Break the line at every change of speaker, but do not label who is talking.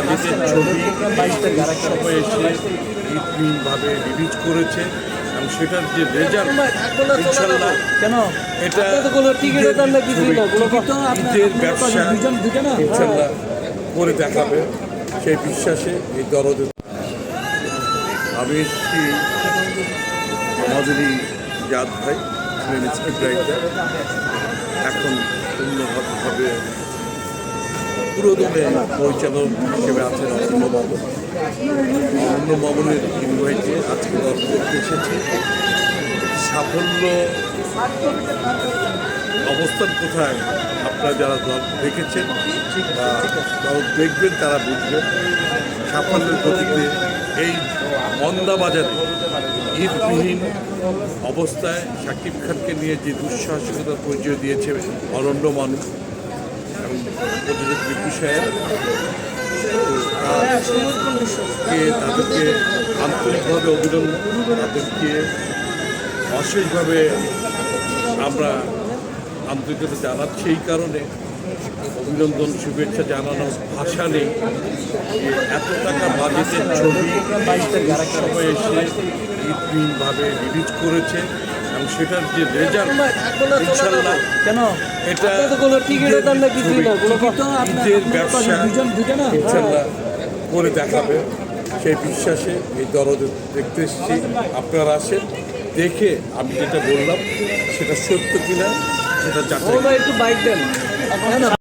বাজেটের ছবি সময় এসে ভাবে রিলিজ করেছে এবং সেটার যে রেজাল্ট ইনশাল্লাহ
কেন?
এটা ঈদের ব্যবসা ইনশাল্লাহ করে দেখাবে। সেই বিশ্বাসে এই দরদে আমি এসেছি আমাদেরই জাত ভাই এখন পুরোদমে পরিচালক হিসেবে আছেন অন্য মামন অন্য মামনের ইনভাইটে আজকে করতে এসেছি। সাফল্য অবস্থান কোথায় আপনারা যারা দল দেখেছেন, বা দেখবেন তারা বুঝবেন। সাফল্যের গতিতে এই মন্দা বাজারে ঈদবিহীন অবস্থায় শাকিব খানকে নিয়ে যে দুঃসাহসিকতার পরিচয় দিয়েছে অরণ্য মানুষ এবং প্রযোজক বিপু সাহেব, তাদেরকে তাদেরকে আন্তরিকভাবে অভিনন্দন, তাদেরকে অশেষভাবে আমরা আন্তরিকতা জানাচ্ছি এই কারণে। অভিনন্দন, শুভেচ্ছা জানানোর ভাষা নেই। এত টাকা বাজেটের ছবি সময় এসে ঈদবিহীনভাবে রিলিজ করেছে। এবং সেটার যে রেজাল্ট ইনশাল্লাহ
কেন?
এটা
আপনার তো কোনো টিকিটও দেন না কিছুই না কোনো
ঈদের ব্যবসা
দুজন দুজন না?
ইনশাল্লাহ করে দেখাবে। সেই বিশ্বাসে এই দরদে দেখতে এসেছি। আপনারা আসেন দেখে আমি যেটা বললাম সেটা সত্য কিনা সেটা যাচাই
একটু বাইক দেন।